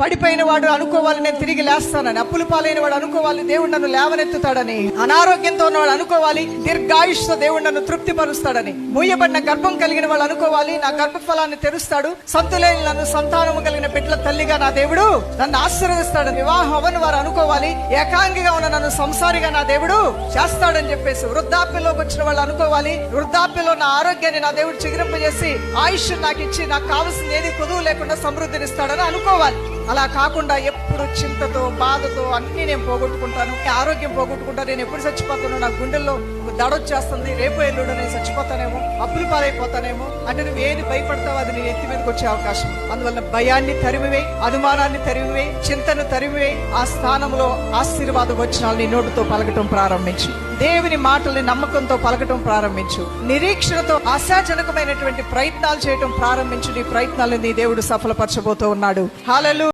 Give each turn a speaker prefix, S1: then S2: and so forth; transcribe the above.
S1: పడిపోయిన వాడు అనుకోవాలి నేను తిరిగి లేస్తానని. అప్పులు పాలైన వాడు అనుకోవాలి దేవుడు నన్ను లేవనెత్తుతాడని. అనారోగ్యంతో ఉన్నవాడు అనుకోవాలి దీర్ఘాయుష్తో దేవుడు నన్ను తృప్తి పరుస్తాడని మూయబడిన గర్భం కలిగిన వాళ్ళు అనుకోవాలి నా గర్భఫలాన్ని తెరుస్తాడు. సంతులేని నన్ను సంతానము కలిగిన బిడ్డల తల్లిగా నా దేవుడు నన్ను ఆశీర్వదిస్తాడని వివాహం అవని వారు అనుకోవాలి ఏకాంగిగా ఉన్న నన్ను సంసారిగా నా దేవుడు చేస్తాడని చెప్పేసి వృద్ధాప్యంలోకి వచ్చిన వాళ్ళు అనుకోవాలి వృద్ధాప్యంలో నా ఆరోగ్యాన్ని నా దేవుడు చిగురింపజేసి ఆయుష్ నాకు ఇచ్చి నాకు కావాల్సింది ఏది కొదువు లేకుండా సమృద్ధినిస్తాడని అనుకోవాలి. అలా కాకుండా ఎప్పుడు చింతతో బాధతో అన్ని నేను పోగొట్టుకుంటాను. ఆరోగ్యం పోగొట్టుకుంటాను నేను ఎప్పుడు చచ్చిపోతాను నా గుండెల్లో దడొచ్చేస్తుంది రేపు ఎల్లుడు నేను చచ్చిపోతానేమో అప్పులు పాలైపోతానేమో అంటే నువ్వు ఏది భయపడతావు అది నేను ఎత్తి మీదకి వచ్చే అవకాశం. అందువల్ల భయాన్ని తరిమివే అనుమానాన్ని తరిమివే చింతను తరిమివే ఆ స్థానంలో ఆశీర్వాద వచనాలు నీ నోటితో పలకటం ప్రారంభించు. దేవుని మాటల్ని నమ్మకంతో పలకటం ప్రారంభించు. నిరీక్షణతో ఆశాజనకమైనటువంటి ప్రయత్నాలు చేయటం ప్రారంభించు. నీ ప్రయత్నాలను నీ దేవుడు సఫలపరచబోతూ ఉన్నాడు. హాలలు